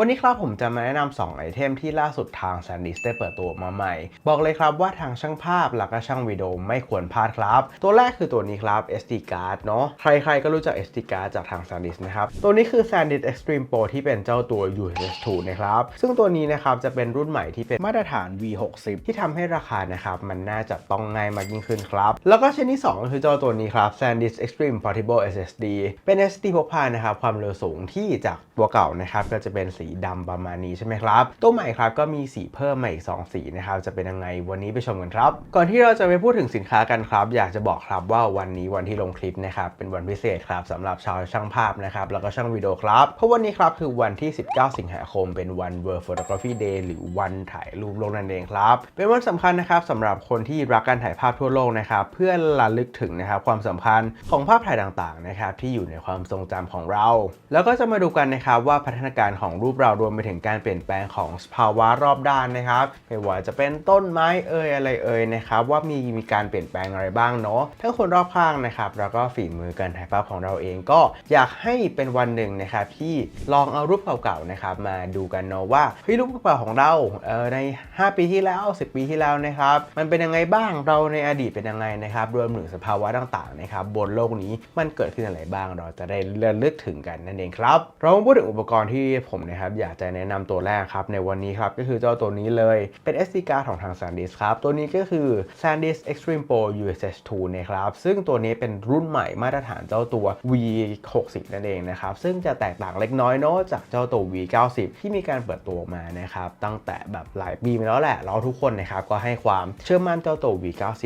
วันนี้ครับผมจะมาแนะนำ2ไอเทมที่ล่าสุดทาง SanDisk ได้เปิดตัวมาใหม่ บอกเลยครับว่าทางช่างภาพแล้วก็ช่างวิดีโอไม่ควรพลาดครับ ตัวแรกคือตัวนี้ครับ SD card เนาะใครๆก็รู้จัก SD card จากทาง SanDisk นะครับ ตัวนี้คือ SanDisk Extreme Pro ที่เป็นเจ้าตัว UHS 2 นะครับ ซึ่งตัวนี้นะครับจะเป็นรุ่นใหม่ที่เป็นมาตรฐาน V60 ที่ทำให้ราคานะครับมันน่าจะต้องง่ายมากยิ่งขึ้นครับ แล้วก็ชิ้นที่ 2 ก็คือเจ้าตัวนี้ครับ SanDisk Extreme Portable SSD เป็น SSD พกพานะครับความเร็วสูงที่จากตัวเก่านะครับก็จะเป็นสีดำประมาณนี้ใช่ไหมครับ ตัวใหม่ครับก็มีสีเพิ่มมาอีก 2 สีนะครับจะเป็นยังไงวันนี้ไปชมกันครับ ก่อนที่เราจะไปพูดถึงสินค้ากันครับ อยากจะบอกครับว่าวันนี้วันที่ลงคลิปนะครับเป็นวันพิเศษครับสำหรับชาวช่างภาพนะครับแล้วก็ช่างวิดีโอครับ เพราะวันนี้ครับคือวันที่ 19 สิงหาคม เป็นวัน World Photography Day หรือวันถ่ายรูปโลกนั่นเองครับ เป็นวันสำคัญนะครับสำหรับคนที่รักการถ่ายภาพทั่วโลกนะครับเพื่อระลึกถึงนะครับความสำคัญของภาพถ่ายต่างๆนะครับที่อยู่ในความทรงจำของเรา แล้วก็จะมาดูกันนะครับว่าพัฒนาการของรูปเรารวมไปถึงการเปลี่ยนแปลงของสภาวะรอบด้านนะครับไม่ว่าจะเป็นต้นไม้เอ่ยอะไรเอ่ยนะครับว่ามีมีการเปลี่ยนแปลงอะไรบ้างเนาะทั้งคนรอบข้างนะครับแล้วก็ฝีมือการถ่ายภาพของเราเองก็อยากให้เป็นวันหนึ่งนะครับที่ลองเอารูปเก่าๆนะครับมาดูกันเนาะว่าเฮ้ยรูปเก่าของเราเออใน 5 ปีที่แล้ว 10 ปีที่แล้วนะครับมันเป็นยังไงบ้างเราในอดีตเป็นยังไงนะครับรวมถึงสภาวะต่างๆนะครับบนโลกนี้มันเกิดขึ้นอะไรบ้างเราจะได้ระลึกถึงกันนั่นเองครับ เรามาพูดถึงอุปกรณ์ที่ผมนะครับอยากจะแนะนำตัวแรกครับในวันนี้ครับก็คือเจ้าตัวนี้เลยเป็น SD card ของทาง SanDisk ครับ ตัวนี้ก็คือ SanDisk Extreme Pro USS 2 นะครับซึ่งตัวนี้เป็นรุ่นใหม่มาตรฐานเจ้าตัว V60 นั่นเองนะครับซึ่งจะแตกต่างเล็กน้อยเนาะจากเจ้าตัว V90 ที่มีการเปิดตัวมานะครับตั้งแต่แบบหลายปีมาแล้วแหละ เราทุกคนนะครับก็ให้ความเชื่อมั่นเจ้าตัว V90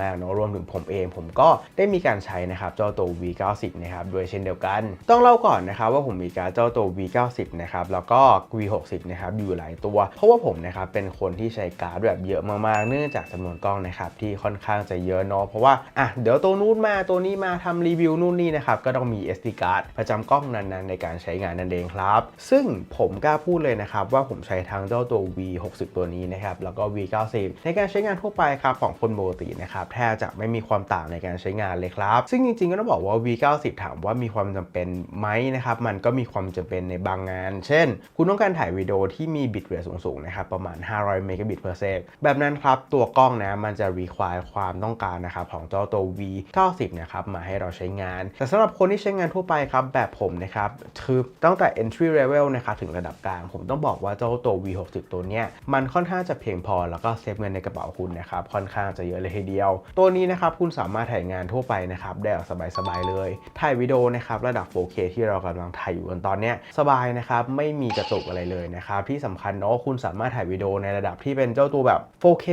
มากๆเนาะรวมถึงผมเอง ผมก็ได้มีการใช้นะครับเจ้าตัว V90 นะครับด้วยเช่นเดียวกัน ต้องเล่าก่อนนะครับว่าผมมีการเจ้าตัว V90 นะครับแล้วก็ V60 นะครับอยู่หลายตัว เพราะว่าผมนะครับเป็นคนที่ใช้การ์ดแบบเยอะมากๆ เนื่องจากจำนวนกล้องนะครับที่ค่อนข้างจะเยอะเนาะเพราะว่าอะเดี๋ยวตัวนู้นมาตัวนี้มาทำรีวิวนู่นนี่นะครับก็ต้องมี SD card ประจำกล้องนั้นๆ ในการใช้งานนั่นเองครับ ซึ่งผมกล้าพูดเลยนะครับว่าผมใช้ทั้งเจ้าตัว V60 ตัวนี้นะครับแล้วก็ V90 ในการใช้งานทั่วไปครับของคนปกตินะครับแทบจะไม่มีความต่างในการใช้งานเลยครับ ซึ่งจริงๆก็ต้องบอกว่า V90 ถามว่ามีความจำเป็นไหมนะครับมันก็มีความจำเป็นในบางงาน เช่นคุณต้องการถ่ายวิดีโอที่มีบิตเรทสูงๆนะครับประมาณ 500 เมกะบิต per sec แบบนั้นครับ ตัวกล้องนะมันจะ require ความต้องการนะครับของเจ้าตัว V90 นะครับมาให้เราใช้งาน แต่สำหรับคนที่ใช้งานทั่วไปครับ แบบผมนะครับคือตั้งแต่ entry level นะครับถึงระดับกลาง ผมต้องบอกว่าเจ้าตัว V60 ตัวเนี้ยมันค่อนข้างจะเพียงพอแล้วก็เซฟเงินในกระเป๋าคุณนะครับค่อนข้างจะเยอะเลยทีเดียว ตัวนี้นะครับคุณสามารถถ่ายงานทั่วไปนะครับได้สบายๆเลย ถ่ายวิดีโอนะครับระดับ 4K ที่เรากำลังถ่ายอยู่กันตอนเนี้ยสบายนะครับไม่มีกระตุกอะไรเลยนะครับที่สำคัญเนาะคุณสามารถถ่ายวิดีโอในระดับที่เป็นเจ้าตัวแบบ 4K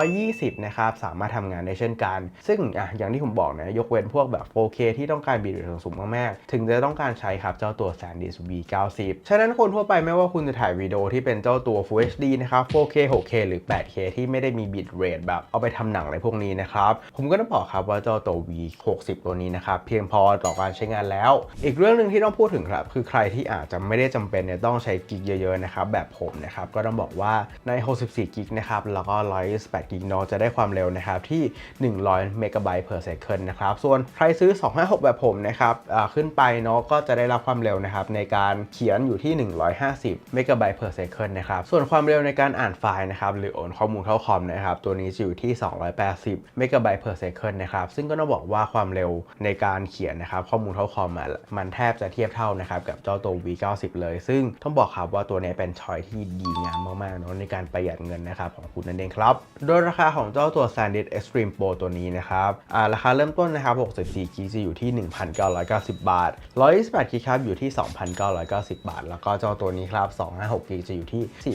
120 นะครับ สามารถทำงานได้เช่นกัน ซึ่งอะอย่างที่ผมบอกนะ ยกเว้นพวกแบบ 4K ที่ต้องการบิตเรทสูงมากๆ ถึงจะต้องการใช้ครับเจ้าตัว SanDisk V90 ฉะนั้นคนทั่วไปไม่ว่าคุณจะถ่ายวิดีโอที่เป็นเจ้าตัว Full HD นะครับ 4K 6K หรือ 8K ที่ไม่ได้มีบิตเรทแบบเอาไปทำหนังอะไรพวกนี้นะครับ ผมก็ต้องบอกครับว่าเจ้าตัว V60 ตัวนี้นะครับเพียงพอต่อการใช้งานแล้ว อีกเรื่องหนึ่งที่ต้องพูดถึงครับคือใครที่อาจจะไม่ได้จำเป็นเนี่ยต้องใช้กิกเยอะๆนะครับแบบผมนะครับก็ต้องบอกว่าใน 64 กิกนะครับแล้วก็ 128 กิกเนาะจะได้ความเร็วนะครับที่ 100 เมกะไบต์ per second นะครับส่วนใครซื้อ 256 แบบผมนะครับขึ้นไปเนาะก็จะได้รับความเร็วนะครับในการเขียนอยู่ที่ 150 เมกะไบต์ per second นะครับส่วนความเร็วในการอ่านไฟล์นะครับหรือโอนข้อมูลเข้าคอมนะครับตัวนี้จะอยู่ที่ 280 เมกะไบต์ per second นะครับซึ่งก็ต้องบอกว่าความเร็วในการเขียนนะครับข้อมูลเข้าคอมมันแทบจะเทียบเท่านะครับกับเจ้าตัว V90 เลย ซึ่งต้องบอกครับว่าตัวนี้เป็นชอยที่ดีงามมากๆเนาะในการประหยัดเงินนะครับของคุณนั่นเองครับ โดยราคาของเจ้าตัว SanDisk Extreme Pro ตัวนี้นะครับราคาเริ่มต้นนะครับ64 g b จะอยู่ที่ 1,990 บาท 128 g b ครับอยู่ที่ 2,990 บาท แล้วก็เจ้าตัวนี้ครับ256 g จะอยู่ที่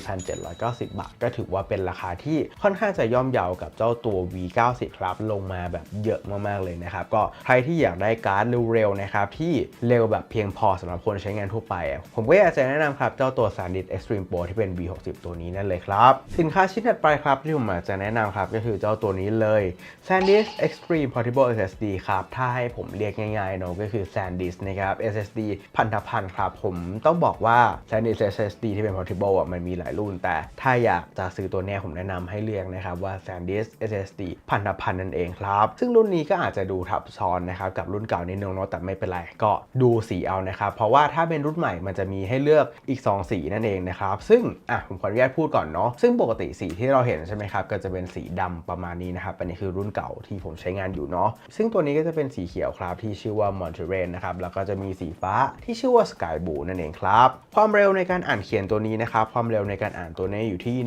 4,790 บาท ก็ถือว่าเป็นราคาที่ค่อนข้างจะย่อมเยาวกับเจ้าตัว V90 ครับลงมาแบบเยอะมากๆเลยนะครับ ก็ใครที่อยากได้การ์ดเร็วๆนะครับที่เร็วแบบเพียงพอสำหรับคนใช้งานทั่วไป ผมก็อยากจะแนะนำครับ เจ้าตัว SanDisk Extreme Pro ที่เป็น V60 ตัวนี้นั่นเลยครับ สินค้าชิ้นถัดไปครับ ที่ผมจะแนะนำครับ ก็คือเจ้าตัวนี้เลย SanDisk Extreme Portable SSD ครับ ถ้าให้ผมเรียกง่ายๆเนอะก็คือ SanDisk นะครับ SSD พันธพันธ์ครับผมต้องบอกว่า SanDisk SSD ที่เป็น Portable อะมันมีหลายรุ่น แต่ถ้าอยากจะซื้อตัวเนี้ผมแนะนำให้เลือกนะครับว่า SanDisk SSD พันธพันธ์นั่นเองครับ ซึ่งรุ่นนี้ก็อาจจะดูทับซ้อนนะครับกับรุ่นเก่านิดนึงเนาะแต่ไม่เป็นไรก็ดูสีเอานะครับเพราะว่าถ้าเป็นรุ่นใหม่มันจะมีให้เลือกอีก 2 สีนั่นเองนะครับ ซึ่งอะผมขออนุญาตพูดก่อนเนาะซึ่งปกติสีที่เราเห็นใช่ไหมครับก็จะเป็นสีดำประมาณนี้นะครับอันนี้คือรุ่นเก่าที่ผมใช้งานอยู่เนาะซึ่งตัวนี้ก็จะเป็นสีเขียวครับที่ชื่อว่า m o n t e r a i n นะครับแล้วก็จะมีสีฟ้าที่ชื่อว่า Sky Blue นั่นเองครับความเร็วในการอ่านเขียนตัวนี้นะครับความเร็วในการอ่านตัวนี้อยู่ที่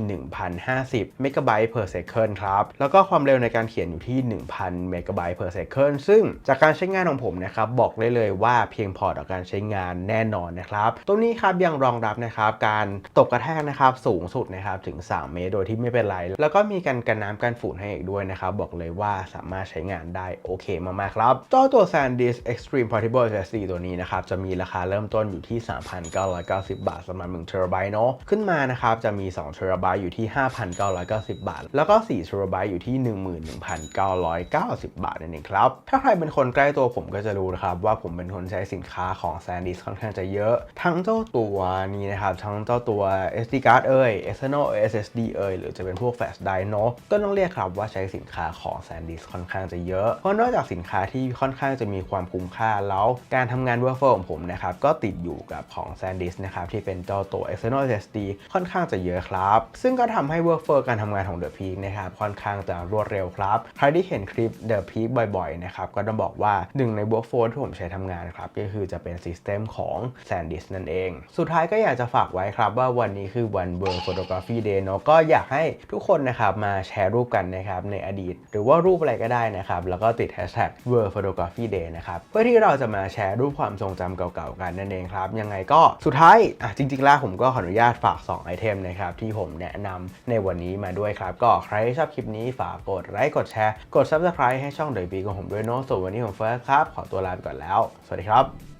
1,050 megabyte per second ครับแล้วก็ความเร็วในการเขียนอยู่ที่ 1000 m b per second ซึ่งจากการใช้งานของผมนะครับบอกได้เลยว่าเพียงพอต่อการใช้งานแน่นอนนะครับตัวนี้ครับยังรองรับนะครับการตกกระแทกนะครับสูงสุดนะครับถึง 3 เมตรโดยที่ไม่เป็นไร แล้วก็มีการกันน้ำกันฝุ่นให้อีกด้วยนะครับ บอกเลยว่าสามารถใช้งานได้โอเคมากๆครับเจ้าตัว SanDisk Extreme Portable SSD ตัวนี้นะครับจะมีราคาเริ่มต้นอยู่ที่ 3,990 บาทสำหรับ1 t b เนาะขึ้นมานะครับจะมี 2 t b อยู่ที่ 5,990 บาท แล้วก็4 t b อยู่ที่ 11,990 บาทนั่นเองครับ ถ้าใครเป็นคนใกล้ตัวผมก็จะรู้นะครับว่าผมเป็นคนใช้สินค้าของ SanDisk ค่อนข้างจะเยอะ ทั้งเจ้าตัวนี้นะครับ ทั้งเจ้าตัว SD card เอ่ย external SSD เอ่ยหรือจะเป็นพวก flash drive เนาะก็ต้องเรียกครับว่าใช้สินค้าของ SanDisk ค่อนข้างจะเยอะ เพราะนอกจากสินค้าที่ค่อนข้างจะมีความคุ้มค่าแล้วการทำงาน workflow ของผมนะครับก็ติดอยู่กับของ SanDisk นะครับที่เป็นเจ้าตัว external SSD ค่อนข้างจะเยอะครับ ซึ่งก็ทำให้ workflow การทำงานของ The Peak นะครับค่อนข้างจะรวดเร็วครับใครที่เห็นคลิป The Peak บ่อยๆนะครับก็ต้องบอกว่าหนึ่งใน workflow ที่ผมใช้ทำงานครับก็คือจะเป็น system ของ SanDisk นั่นเองสุดท้ายก็อยากจะฝากไว้ครับว่าวันนี้คือวัน World Photography Day เนาะก็อยากให้ทุกคนนะครับมาแชร์รูปกันนะครับในอดีต หรือว่ารูปอะไรก็ได้นะครับ แล้วก็ติด hashtag World Photography Day นะครับเพื่อที่เราจะมาแชร์รูปความทรงจำเก่าๆกันนั่นเองครับ ยังไงก็สุดท้ายอะจริงๆแล้วผมก็ขออนุญาตฝาก 2 ไอเทมนะครับที่ผมแนะนำในวันนี้มาด้วยครับ ก็ใครที่ชอบคลิปนี้ฝากกดไลค์กดแชร์กด subscribe ให้ช่องเดอะบีของผมด้วยเนาะส่วนวันนี้ผมเฟิร์สครับขอตัวลาไปก่อนแล้ว สวัสดีครับ